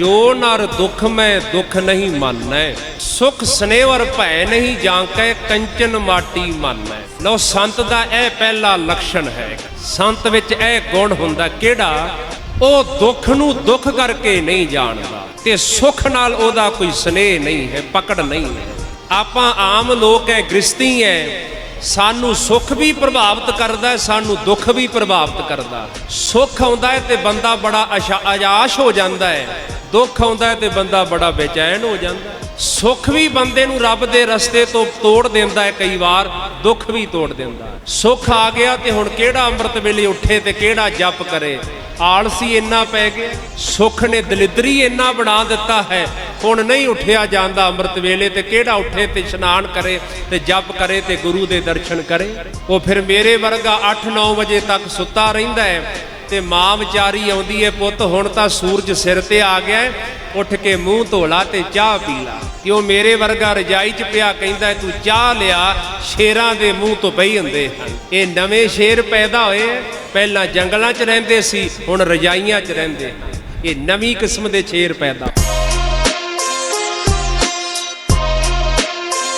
ਜੋ ਨਰ ਦੁਖ ਮੈਂ, ਦੁਖ ਨਹੀਂ ਮੰਨੈ। ਸੁਖ ਸਨੇਵਰ ਭੈ ਨਹੀਂ ਜਾਂਕੈ ਕੰਚਨ ਮਾਟੀ ਮੰਨੈ। ਲੋ ਸੰਤ ਦਾ ਇਹ ਪਹਿਲਾ ਲਕਸ਼ਣ ਹੈ। ਸੰਤ ਵਿੱਚ ਇਹ ਗੁਣ ਹੁੰਦਾ ਕਿਹੜਾ? ਉਹ ਦੁੱਖ ਨੂੰ ਦੁੱਖ ਕਰਕੇ ਨਹੀਂ ਜਾਣਦਾ ਤੇ ਸੁਖ ਨਾਲ ਉਹਦਾ ਕੋਈ ਸਨੇਹ ਨਹੀਂ ਹੈ, ਪਕੜ ਨਹੀਂ ਹੈ। ਆਪਾਂ ਆਮ ਲੋਕ ਹੈ ਗ੍ਰਸਤੀ ਹੈ ਸਾਨੂੰ ਸੁੱਖ ਵੀ ਪ੍ਰਭਾਵਿਤ ਕਰਦਾ ਸਾਨੂੰ ਦੁੱਖ ਵੀ ਪ੍ਰਭਾਵਿਤ ਕਰਦਾ ਸੁੱਖ ਆਉਂਦਾ ਹੈ ਤੇ ਬੰਦਾ ਬੜਾ ਅਸ਼ਾ- ਹੋ ਜਾਂਦਾ ਹੈ। ਦੁੱਖ ਆਉਂਦਾ ਹੈ ਤੇ ਬੰਦਾ ਬੜਾ ਬੇਚੈਨ ਹੋ ਜਾਂਦਾ ਸੁੱਖ ਵੀ ਬੰਦੇ ਨੂੰ ਰੱਬ ਦੇ ਰਸਤੇ ਤੋਂ ਤੋੜ ਦਿੰਦਾ ਹੈ ਕਈ ਵਾਰ। ਦੁੱਖ ਵੀ ਤੋੜ ਦਿੰਦਾ। ਸੁੱਖ ਆ ਗਿਆ ਤੇ ਹੁਣ ਕਿਹੜਾ ਅੰਮ੍ਰਿਤ ਵੇਲੇ ਉੱਠੇ ਤੇ ਕਿਹੜਾ ਜਪ ਕਰੇ? ਆਲਸੀ ਇੰਨਾ ਪੈ ਗਿਆ, ਸੁੱਖ ਨੇ ਦਲਿਦਰੀ ਇੰਨਾ ਬਣਾ ਦਿੱਤਾ ਹੈ। ਹੁਣ ਨਹੀਂ ਉੱਠਿਆ ਜਾਂਦਾ ਅੰਮ੍ਰਿਤ ਵੇਲੇ ਤੇ ਕਿਹੜਾ ਉੱਠੇ ਤੇ ਇਸ਼ਨਾਨ ਕਰੇ ਤੇ ਜਪ ਕਰੇ ਤੇ ਗੁਰੂ ਦੇ ਦਰਸ਼ਨ ਕਰੇ? ਉਹ ਫਿਰ ਮੇਰੇ ਵਰਗਾ 8-9 ਵਜੇ ਤੱਕ ਸੁੱਤਾ ਰਹਿੰਦਾ ਹੈ। ਤੇ ਮਾਂ ਵਿਚਾਰੀ ਆਉਂਦੀ ਹੈ ਪੁੱਤ, ਹੁਣ ਤਾਂ ਸੂਰਜ ਸਿਰ ਤੇ ਆ ਗਿਆ ਉੱਠ ਕੇ ਮੂੰਹ ਧੋ ਲਾ ਤੇ ਚਾਹ ਪੀ ਲਾ। ਕਿ ਉਹ ਮੇਰੇ ਵਰਗਾ ਰਜਾਈ 'ਚ ਪਿਆ ਕਹਿੰਦਾ ਤੂੰ ਚਾਹ ਲਿਆ, ਸ਼ੇਰਾਂ ਦੇ ਮੂੰਹ ਤੋਂ ਪਈ ਹੁੰਦੇ ਹਨ। ਇਹ ਨਵੇਂ ਸ਼ੇਰ ਪੈਦਾ ਹੋਏ ਪਹਿਲਾਂ ਜੰਗਲਾਂ 'ਚ ਰਹਿੰਦੇ ਸੀ, ਹੁਣ ਰਜਾਈਆਂ 'ਚ ਰਹਿੰਦੇ ਇਹ ਨਵੀਂ ਕਿਸਮ ਦੇ ਸ਼ੇਰ ਪੈਦਾ